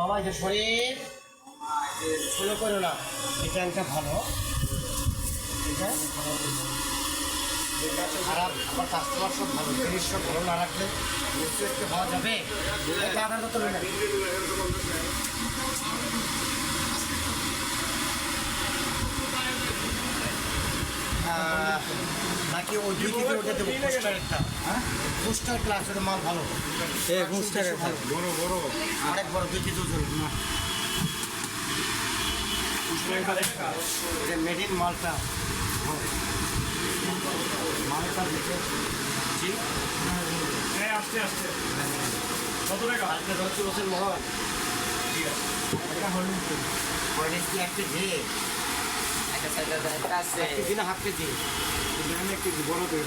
বাবা যে শরীর ছোলো করো না এই ট্যাঙ্কটা ভালো। এটা এটা খারাপ আমার কাস্টমার সব ভালো জিনিস সব ভালো না রাখলে একটু হওয়া যাবে? এটা আধার কত আহ, নাকি ওই দুই ওটা দেবো হ্যাঁ? পোস্টার ক্লাস ওটা মাল ভালো। এ পোস্টারের ভালো। বড় বড়। অনেক বড় দুই কেজি ওজন এটা মেড ইন মালটা মালটা দেখে জি। হ্যাঁ আসতে আসতে কত টাকা? বছর ঠিক আছে। এক কেজি হাফ কেজি আমি একটু বড় দেব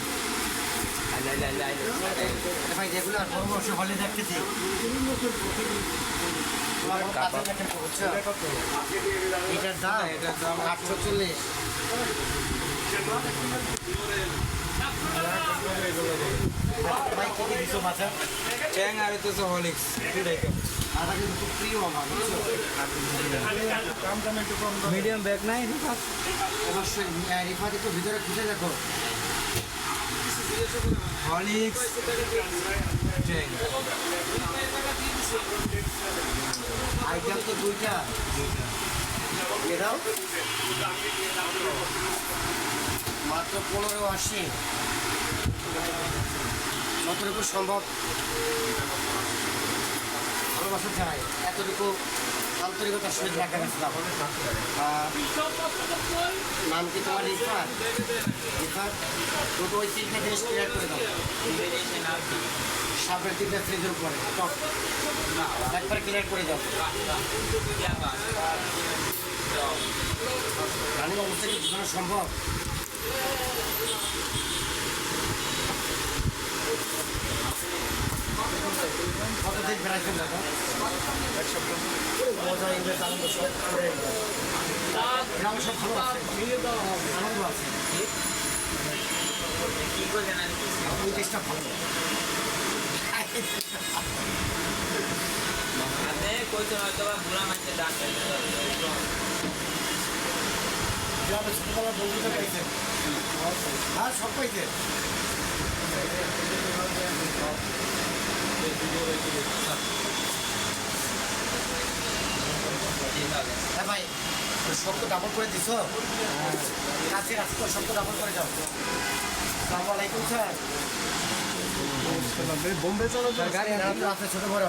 ভাই বড় সব হলে এক কেজি এটার দাম এটার দাম আটশো চল্লিশ চ্যাং আর তো হলিক্স মিডিয়াম ব্যাগ নাই অবশ্যই রিফাত? একটু ভিতরে খুঁজে দেখো হলিক্স চ্যাং আইটেম তো দুইটা। এটাও? মাত্র পনেরো আশি। যতটুকু সম্ভব ভালোবাসা চাই এতটুকু আন্তরিকতার সহিত গেছিলাম আহ, নাম কি তোমার? রিফাত রিফাত দুটো ওই তিনটা জিনিস ক্লিয়ার করে দাও। সাপের তিনটা ফ্রিজের উপরে। একবার ক্লিয়ার করে দাও। রানিং অবস্থা কি সম্ভব? কতদিন বেড়াইছেন দাদা এক সপ্তাহ মজা ইংরেজ আনন্দ সব গ্রাম সব ভালো আছে আনন্দ আছে ওই ভালো গ্রামে বন্ধুটা পাইছেন হ্যাঁ সব পাইছেন হ্যাঁ ভাই শক্ত ডাবল করে দিছ? কাছে আছে তো শক্ত ডাবল করে যাও সালাম আলাইকুম স্যার। বোম্বে চলো গাড়ি আছে ছোট বড়।